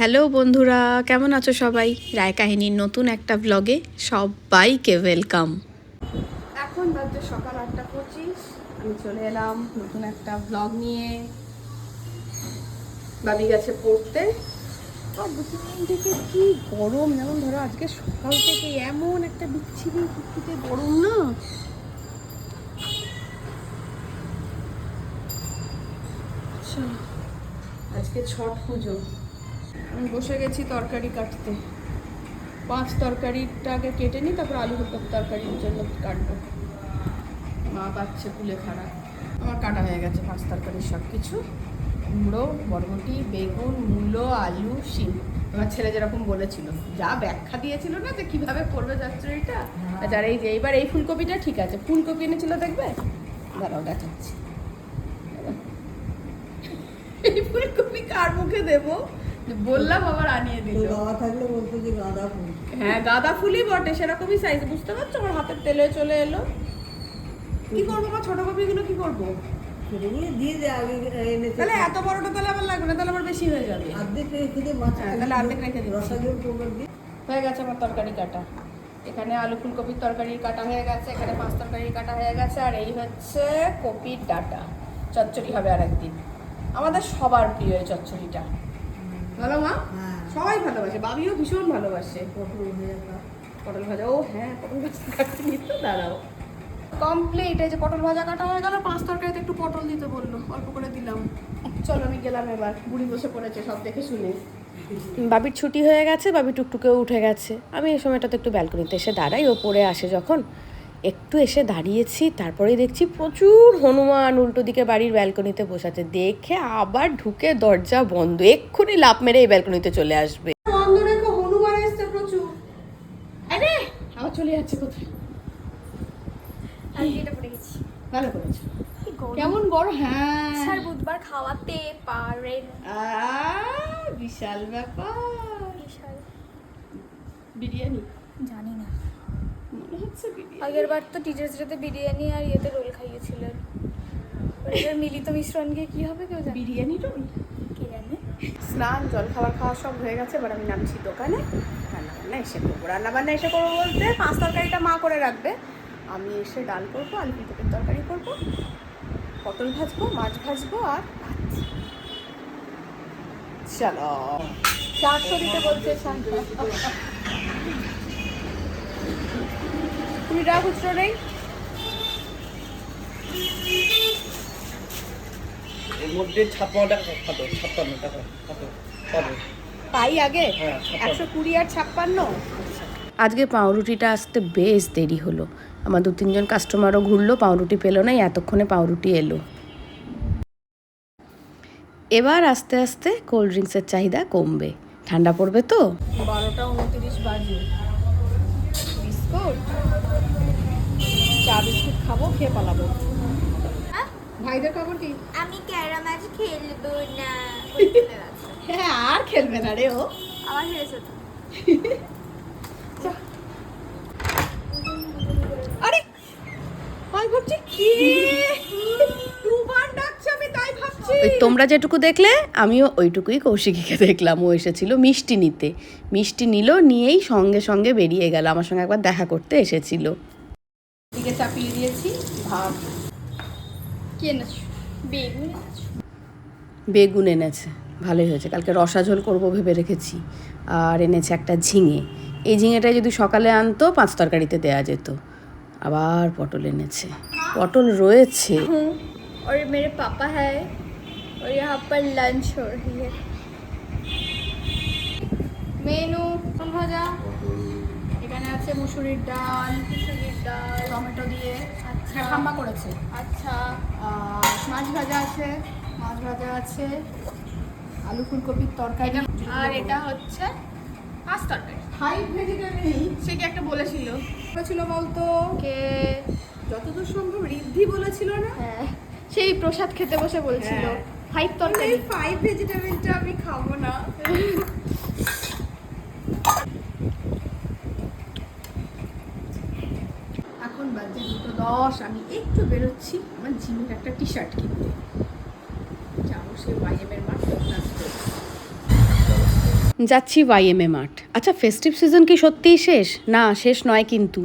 Hello বন্ধুরা, কেমন আছো সবাই? রায় কাহিনীর নতুন একটা ব্লগে সবাইকে ওয়েলকাম এখন বাজছে সকাল আটটা পঁচিশ, আমি চলে এলাম নতুন একটা ব্লগ নিয়ে। বাবি গেছে পড়তে। থেকে কি গরম, যেমন ধরো আজকে সকাল থেকে এমন একটা বিচ্ছিরি কুটকুটে গরম না। আজকে ছট পুজো। আমি বসে গেছি তরকারি কাটতে। পাঁচ তরকারিটা আগে কেটে নিই তারপর আলু তরকারির জন্য কাটবো। মা পাচ্ছে কুলে খাড়া। আমার কাটা হয়ে গেছে পাঁচ তরকারির সব কিছু কুমড়ো বরবটি বেগুন মূলো আলু শিম। আমার ছেলে যেরকম বলেছিল যা ব্যাখ্যা দিয়েছিল না যে কীভাবে করবে চচ্চড়িটা? যার এই যে এইবার এই ফুলকপিটা ঠিক আছে। ফুলকপি এনেছিল দেখবে? দাঁড়াও দেখাচ্ছি। এই ফুলকপি কার মুখে দেবো? বললাম আবার আনিয়ে দিল গাওয়া থাকলে বলতো যে গাঁদা ফুল। হ্যাঁ গাঁদা ফুলই বটে সেরকমই সাইজ বুঝতে পারছ? আমার হাতের তেলে চলে এলো। কি করব আমার ছোট কপিগুলো কি করব? সেগুলো দিয়ে দে আগে এনেছে তাহলে এত বড়টা তাহলে আমার লাগবে না তাহলে আমার বেশি হয়ে যাবে। অর্ধেক রেখে দে মাছ হ্যাঁ, তাহলে অর্ধেক রেখে দিয়ে হয়ে গেছে আমার তরকারি কাটা। এখানে আলু ফুলকপির তরকারি কাটা হয়ে গেছে এখানে পাঁচ তরকারি কাটা হয়ে গেছে আর এই হচ্ছে কপির ডাটা। চচ্চড়ি হবে আর একদিন আমাদের সবার প্রিয় এই চচ্চড়িটা। ভালো মা? হ্যাঁ। সবাই ভালোবাসে বাবিও ভীষণ ভালোবাসে। পটল ভাজা ও হ্যাঁ পটল ভাজা কাটতে নিতে দাঁড়াও। কমপ্লিট এই যে পটল ভাজা কাটা হয়ে গেল পাঁচ তরকারিতে একটু পটল দিতে বলল অল্প করে দিলাম। চলো আমি গেলাম এবার বুড়ি বসে পড়েছে সব দেখে শুনে। বাবির ছুটি হয়ে গেছে বাবি টুকটুকেও উঠে গেছে। আমি এই সময়টাতে একটু ব্যালকনিতে এসে দাঁড়াই ও পড়ে আসে যখন। একটু এসে দাঁড়িয়েছি তারপরে দেখছি প্রচুর হনুমান উল্টো দিকে বাড়ির ব্যালকনিতে বসাতে দেখে আবার ঢুকে দরজা বন্ধ। এক্ষুনি লাভ মেরে এই ব্যালকনিতে চলে আসবে। বন্ধ রেখো হনুমান এসছে প্রচুর। আরে আবার চলে যাচ্ছে কোথায়? আজকে এটা পড়ে গেছি। ভালো করেছ। কেমন বড় হ্যাঁ। স্যার বুধবার খাওয়াতে পারেন বিশাল ব্যাপার। বিশাল। বিরিয়ানি? জানি না মনে হচ্ছে বিরিয়ানি আগের বার তো টিচার্স ডেতে বিরিয়ানি আর ইয়েতে রোল খাইয়েছিলেন। এবার মিলিত মিশ্রণ গিয়ে কি হবে কেউ জানে? বিরিয়ানি রোল কে জানে? স্নান জল খাবার খাওয়া সব হয়ে গেছে এবার আমি নামছি দোকানে। রান্না বান্না এসে করব। রান্না বান্না এসে করব বলতে পাঁচ তরকারিটা মা করে রাখবে। আমি এসে ডাল করব আলু ফুলকপির তরকারি করব পটল ভাজবো মাছ ভাজবো আর ভাত। চলো। চারশো দিতে বলছে কুড়ি টাকা খুচরো নেই। এর মধ্যে ছাপ্পান্ন টাকা খাতো ছাপ্পান্ন টাকা খাতো পাবে পাই আগে? হ্যাঁ, একশো কুড়ি আর ছাপ্পান্ন? আজকে পাউরুটিটা আসতে বেশ দেরি হলো। আমার দু তিনজন কাস্টমারও ঘুরলো পাউরুটি পেল না এতক্ষণে পাউরুটি এলো। এবার আস্তে আস্তে কোল্ড ড্রিঙ্কসের চাহিদা কমবে। ঠান্ডা পড়বে তো? বারোটা উনত্রিশ বাজে। বিস্কুট? বিস্কুট খাব খেয়ে পালাবো। ভাইদের খবর কি? আমি ক্যারাম আজ খেলব না। হ্যাঁ আর খেলবে না রে ও। আমার হেরেছে তো? আরে আমি ভাবছি কি? দুবার ডাকছে আমি তাই ভাবছি। ওই তোমরা যেটুকু দেখলে আমিও ওইটুকুই কৌশিকীকে দেখলাম। ও এসেছিল মিষ্টি নিতে। মিষ্টি নিল নিয়েই সঙ্গে সঙ্গে বেরিয়ে গেল। আমার সঙ্গে একবার দেখা করতে এসেছিল। দিকে চাপিয়ে দিয়েছি ভাত কি এনেছো বেগুন এনেছো বেগুন এনেছে ভালোই হয়েছে কালকে রসা ঝোল করবো ভেবে রেখেছি আর এনেছে একটা ঝিঙে এই ঝিঙেটা যদি সকালে আনতো পাঁচ তরকারিতে দেওয়া যেত আবার পটল এনেছে পটল রয়েছে और मेरे पापा है और यहाँ पर लंच हो रही है মেনু পটল ভাজা এখানে আছে মুসুরির ডাল মুসুরির ডাল টমেটো দিয়ে। আচ্ছা। ঠাম্মা করেছে। আচ্ছা। মাছ ভাজা আছে। মাছ ভাজা আছে। আলু ফুলকপির তরকারি। আর এটা হচ্ছে পাঁচ তরকারি। Five vegetable. সে কি একটা বলেছিল? বলেছিল বলতো কে? যতদূর সম্ভব ঋদ্ধি বলেছিল না? হ্যাঁ সেই প্রসাদ খেতে বসে বলছিল। হ্যাঁ। ফাইভ তরকারি। ফাইভ ভেজিটেবলটা আমি খাব না এখন বাজে দশ আমি একটু বেরোচ্ছি। আমার জিমের একটা টি শার্ট কিনতে। যাব সে ওয়াইএমের যাচ্ছি ওয়াইএমএ মাঠ। আচ্ছা ফেস্টিভ সিজন কি সত্যিই শেষ? না, শেষ নয় কিন্তু।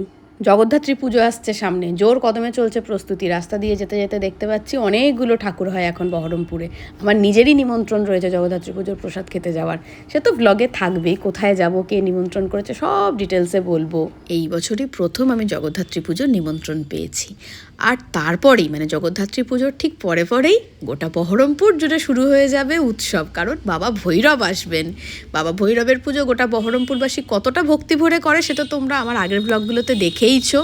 জগদ্ধাত্রী পুজো আসছে সামনে। জোর কদমে চলছে প্রস্তুতি। রাস্তা দিয়ে যেতে যেতে দেখতে পাচ্ছি অনেকগুলো ঠাকুর হয় এখন বহরমপুরে। আমার নিজেরই নিমন্ত্রণ রয়েছে জগদ্ধাত্রী পুজোর প্রসাদ খেতে যাওয়ার। সে তো ব্লগে থাকবেই কোথায় যাব, কে নিমন্ত্রণ করেছে, সব ডিটেলসে বলব। এই বছরই প্রথম আমি জগদ্ধাত্রী পুজোর নিমন্ত্রণ পেয়েছি। আর তারপরেই মানে জগদ্ধাত্রী পুজোর ঠিক পরে পরেই গোটা বহরমপুর জুড়ে শুরু হয়ে যাবে উৎসব। কারণ বাবা ভৈরব আসবেন। বাবা ভৈরবের পুজো গোটা বহরমপুরবাসী কতটা ভক্তি ভরে করে সেটা তোমরা আমার আগের ব্লগগুলোতে দেখেইছো।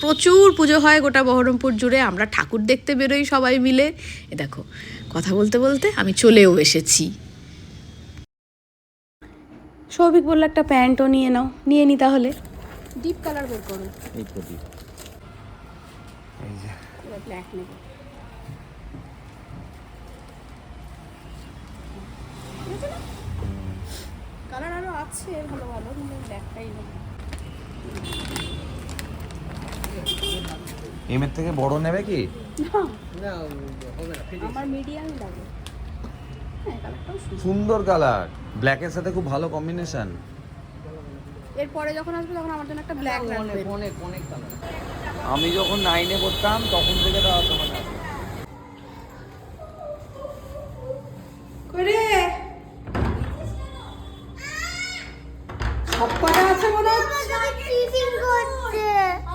প্রচুর পুজো হয় গোটা বহরমপুর জুড়ে আমরা ঠাকুর দেখতে বেরোই সবাই মিলে। এ দেখো কথা বলতে বলতে আমি চলেও এসেছি। সৌভিক বলল একটা প্যান্টও নিয়ে নাও নিয়ে নি তাহলে। ডিপ কালার বের করো। এই তো দিই। এই যে। ব্ল্যাক নেব। কালার আরও আছে ভালো ভালো কিন্তু ব্ল্যাকটাই নেব। এমের থেকে বড় নেবে কি? না। আমার মিডিয়াম লাগে হ্যাঁ সুন্দর। কালার ব্ল্যাকের সাথে খুব ভালো কম্বিনেশন এরপরে যখন আসবে তখন আমার জন্য একটা ব্ল্যাক রাখবে অনেক অনেক কালার আমি যখন নাইনে পড়তাম তখন থেকে দেওয়া তোমার করে সব কটা আছে মনে হচ্ছে?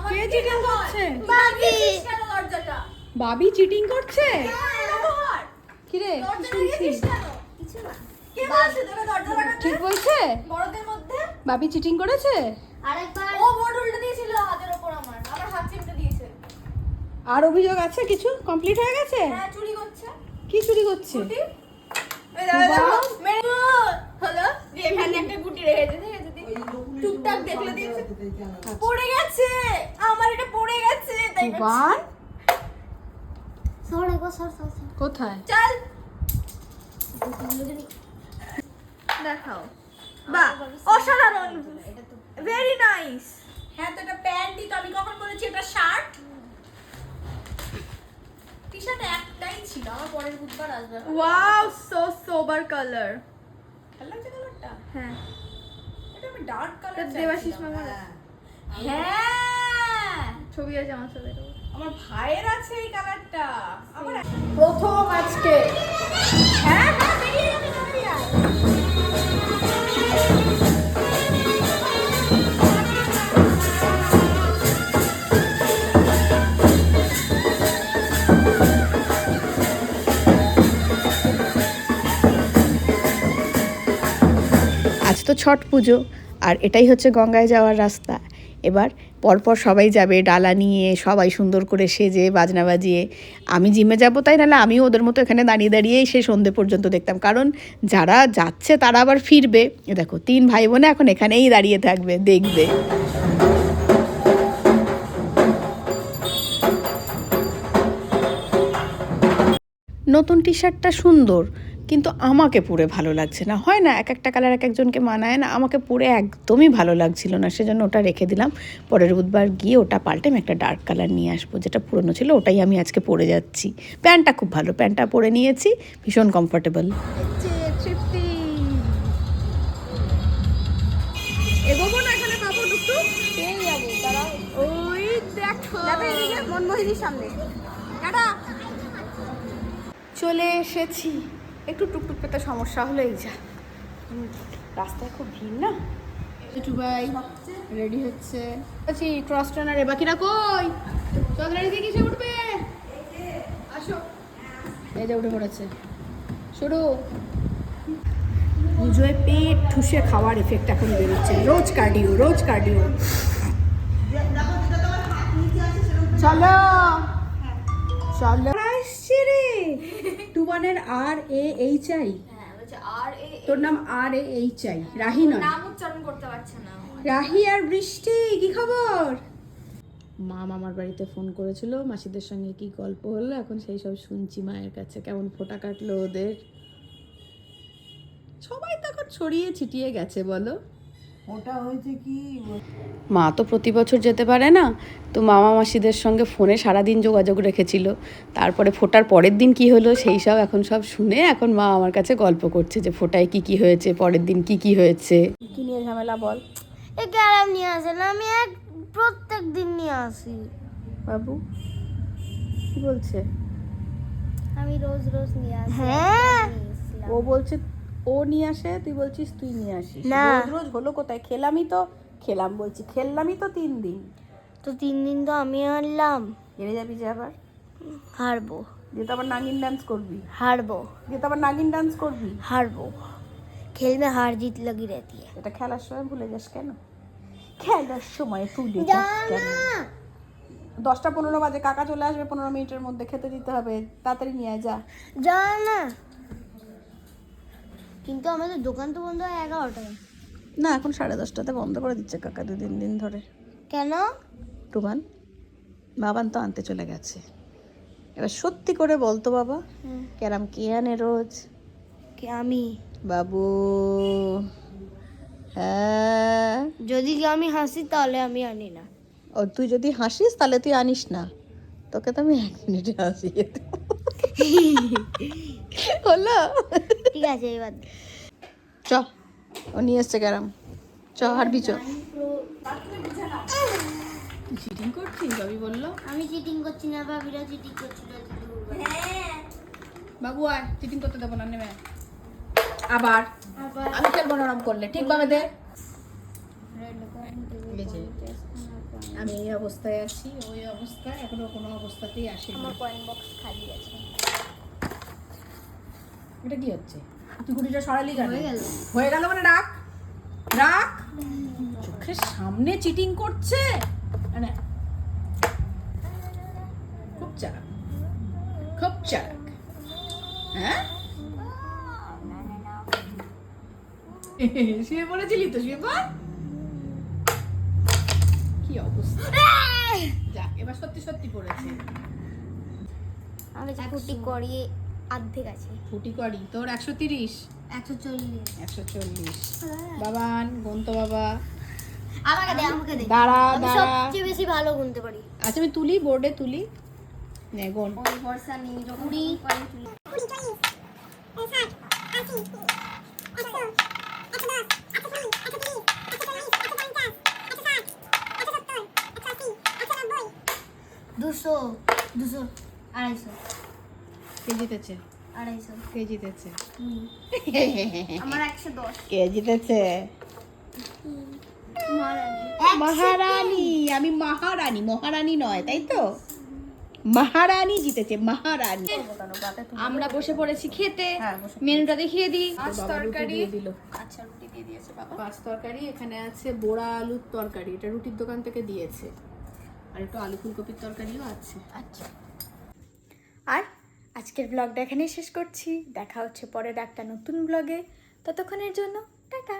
কে চিটিং করছে? বাবি। চিটিং করছে? কিরে কি ঠিক বলছে? বাবি চিটিং করেছে? আরেকবার। ও বোর্ড উল্টে দিয়েছিল হাতের ওপর আমার আমার হাত চিমটে দিয়েছে আর অভিযোগ আছে কিছু? কমপ্লিট হয়ে গেছে? হ্যাঁ চুরি করছে। কি চুরি করছে? হলো এখানে একটা গুটি রেখেছে টুকটাক দেখলে দিয়েছে পড়ে গেছে। আমার এটা পড়ে গেছে তাই বান? সর একবার সর সর সর। কোথায়? চল। দেখাও। বাহ অসাধারণ। ভেরি নাইস হ্যাঁ তো এটা প্যান্টই তো আমি কখন বলেছি এটা শার্ট। টি শার্ট একটাই ছিল আমার পরের বুধবার আসবে। ওয়াও সো সোবার কালার ভালো লাগছে কালারটা হ্যাঁ। এটা আমি ডার্ক কালার দেবাশিস মামা হ্যাঁ। ছবি আছে আমার সাথে আমার ভাইয়ের আছে এই কালারটা আমার প্রথম আজকে। হ্যাঁ হ্যাঁ বেরিয়ে যাবে তো ছট পুজো, আর এটাই হচ্ছে গঙ্গায় যাওয়ার রাস্তা। এবার পরপর সবাই যাবে, ডালা নিয়ে সবাই সুন্দর করে সেজে, বাজনা বাজিয়ে। আমি জিমে যাব তাই নাহলে আমিও ওদের মতো এখানে দাঁড়িয়ে দাঁড়িয়েই সেই সন্ধে পর্যন্ত দেখতাম। কারণ যারা যাচ্ছে তারা আবার ফিরবে। দেখো, তিন ভাই বোনে এখন এখানেই দাঁড়িয়ে থাকবে, দেখবে। নতুন টি শার্টটা সুন্দর কিন্তু আমাকে পরে ভালো লাগছে না। হয় না এক একটা কালার এক একজনকে মানায় না আমাকে পরে একদমই ভালো লাগছিল না। সেজন্য ওটা রেখে দিলাম। পরের বুধবার গিয়ে ওটা পাল্টে আমি একটা ডার্ক কালার নিয়ে আসব যেটা পুরনো ছিল ওটাই আমি আজকে পরে যাচ্ছি। প্যান্টটা খুব ভালো প্যান্টটা পরে নিয়েছি ভীষণ কমফোর্টেবল এগোবো না এখানে পাবো টুকটুক পেয়ে যাব দাঁড়াও। ওই দেখো। মনমোহিনীর সামনে। টাটা। চলে এসেছি। একটু টুকটুক পেতে সমস্যা হলো এই যা। হুম, রাস্তায় খুব ভিড় না? একটু ভাই রেডি হচ্ছে। আছি ক্রস ট্রেনার কিনা কই চন্দ্রানী দিয়ে কিসে উঠবে। আসো। এই যে উঠে পড়েছে। শুরু পুজোয় পেট ঠুসে খাওয়ার এফেক্ট এখন বেরোচ্ছে। রোজ কার্ডিও রোজ কার্ডিও চলো। চলো। টুবানের আর এ এইচ আই? হ্যাঁ বলছে আর এ তোর নাম R A H I Rahi নয়। নাম উচ্চারণ করতে পারছে না রাহি আর বৃষ্টি কি খবর? মা মামার বাড়িতে ফোন করেছিল মাসিদের সঙ্গে কি গল্প হলো এখন সেই সব শুনছি মায়ের কাছে কেমন ফোটা কাটলো ওদের? সবাই তো এখন ছড়িয়ে ছিটিয়ে গেছে বলো। ওটা হয়েছে কি? মা তো প্রতি বছর যেতে পারে না। তো মামা মাসিদের সঙ্গে ফোনে সারাদিন যোগাযোগ রেখেছিল। তারপরে ফোটার পরের দিন কি হলো সেই সব এখন সব শুনে এখন মা আমার কাছে গল্প করছে যে ফোটায় কি কি হয়েছে পরের দিন কি কি হয়েছে। কি নিয়ে ঝামেলা বল? এ ক্যারাম নিয়ে আসে না আমি এক প্রত্যেক দিন নিয়ে আসি। বাবু কি বলছে? আমি রোজ রোজ নিয়ে আসি। হ্যাঁ? ও বলছে ও নিয়ে আসে তুই বলছিস তুই নিয়ে আসিস না। রোজ রোজ হলো কোথায় খেলামই তো খেলাম বলছি খেললামই তো তিন দিন তো তিন দিন তো আমি হারলাম হেরে যাবি যে আবার হারবো দিয়ে তো আবার নাগিন ডান্স করবি হারবো দিয়ে তো আবার নাগিন ডান্স করবি हारबो खेल में हार जीत लगी रहती है এটা খেলার সময় ভুলে যাস কেন খেলার সময় ভুলে যাস কেন দশটা পনেরো বাজে কাকা চলে আসবে পনেরো মিনিটের মধ্যে খেতে দিতে হবে তাড়াতাড়ি নিয়ে আয়, যা জানা কিন্তু আমাদের দোকান তো বন্ধ হয় এগারোটায়। না এখন সাড়ে দশটাতে বন্ধ করে দিচ্ছে কাকা দু তিন দিন ধরে। কেন? টুবান বাবান তো আনতে চলে গেছে। এবার সত্যি করে বলতো বাবা ক্যারাম কে আনে রোজ? কি আমি? বাবু হ্যাঁ। যদি আমি হাসি তাহলে আমি আনি না। ও তুই যদি হাসিস তাহলে তুই আনিস না। তোকে তো আমি এক মিনিটে হাসিয়ে দেবো। হলো? ঠিক আছে এবার চ। ও নিয়ে এসছে ক্যারাম। চ হারবি চ। চিটিং করছিস? বাবি বলল। আমি চিটিং করছি না ভাবিরা চিটিং করছিল বাবু আয় চিটিং করতে দেবো না নেমে আবার। আবার। আমি খেলব না ওরম করলে। ঠিকভাবে দে। আমি এই অবস্থায় আছি ওই অবস্থায় এখনও কোনো অবস্থাতেই আসি আমার কয়েন বক্স খালি আছে। এটা কি হচ্ছে? তুই গুটিটা সরালি কেন? হয়ে গেল। মানে রাখ। রাখ। চোখের সামনে চিটিং করছে। মানে খুব চালাক। খুব চালাক। হ্যাঁ? শুয়ে পড়েছিলি তো? শুয়ে পড়। কি অবস্থা? যাক এবার সত্যি সত্যি পড়েছে। আমি স্কুটি করিয়ে অর্ধেক আছে। ফুটি করি। তোর একশো তিরিশ? একশো চল্লিশ। একশো চল্লিশ। বাবান গন্ত বাবা। আমাকে দে আমাকে দে। দাঁড়া দাঁড়া। সবচেয়ে বেশি ভালো গুনতে পারি। আচ্ছা আমি তুলি বোর্ডে তুলি। নে গোন ওই বর্ষা নেই কুড়ি। দুশো দুশো আড়াইশো। কে জিতেছে? আড়াইশো। কে জিতেছে? আমার একশো দশ। কে জিতেছে? মহারানী। আমি মহারানী মহারানী নয় তাই তো? মহারানী জিতেছে মহারানী। আমরা বসে পড়েছি খেতে। হ্যাঁ, মেনুটা দেখিয়ে দিই। মাছ তরকারি। দিল। আচ্ছা রুটি দিয়ে দিয়েছে বাবা। মাছ তরকারি এখানে আছে বোড়া আলুর তরকারি। এটা রুটির দোকান থেকে দিয়েছে। আর একটু আলু ফুলকপির তরকারিও আছে। আচ্ছা। আর আজকের ব্লগটা এখানেই শেষ করছি। দেখা হচ্ছে পরের একটা নতুন ব্লগে। ততক্ষণের জন্য টাটা।